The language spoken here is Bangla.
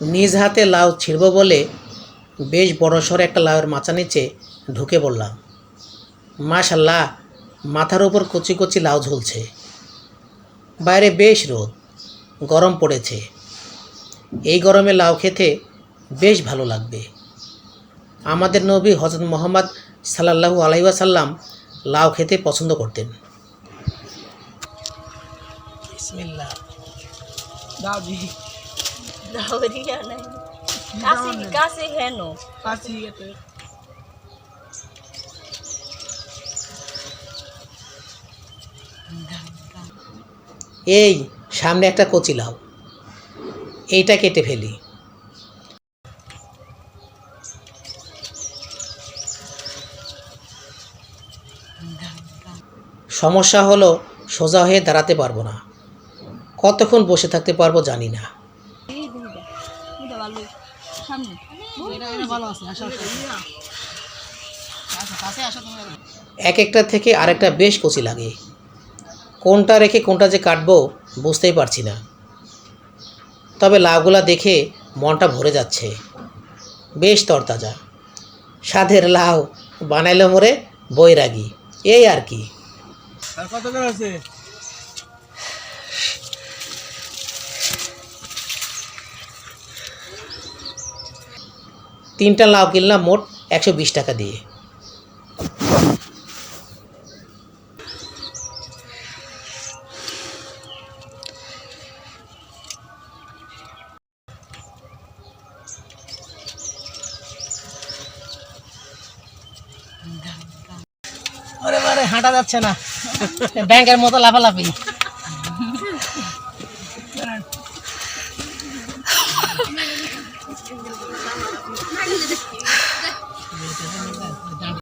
নিজ হাতে লাউ ছিঁড়ব বলে বেশ বড়সড় একটা লাউয়ের মাচা নিচে ঢুকে পড়লাম। মাশাল্লাহ, মাথার উপর কচি কচি লাউ ঝুলছে। বাইরে বেশ রোদ, গরম পড়েছে। এই গরমে লাউ খেতে বেশ ভালো লাগবে। আমাদের নবী হজরত মোহাম্মদ সাল্লাহু আলাইসাল্লাম লাউ খেতে পছন্দ করতেন। দাও জি দাওরিয়া নাই কাছে কাছে হেন কাছি এই সামনে একটা কচি লাউ। এইটা কেটে ফেলি। সমস্যা হলো সোজা হয়ে দাঁড়াতে পারব না। কতক্ষণ বসে থাকতে পারব জানি না। সামনে। এটা এটা ভালো আছে আসো আসো। আসো কাছে আসো তুমি এক একটা থেকে আরেকটা বেশ কচি লাগে। কোনটা রেখে কোনটা যে কাটবো বুঝতেই পারছি না। তবে লাউগুলা দেখে মনটা ভরে যাচ্ছে। বেশ তরতাজা। সাধের লাউ বানাইলো মোরে বৈরাগী। এই আর কি। আর কত করে আছে? তিনটা লাউ কিনলাম মোট একশো বিশ টাকা দিয়ে। হাঁটা যাচ্ছে না। ব্যাংকের মতো লাফালাফি। 你看，你这。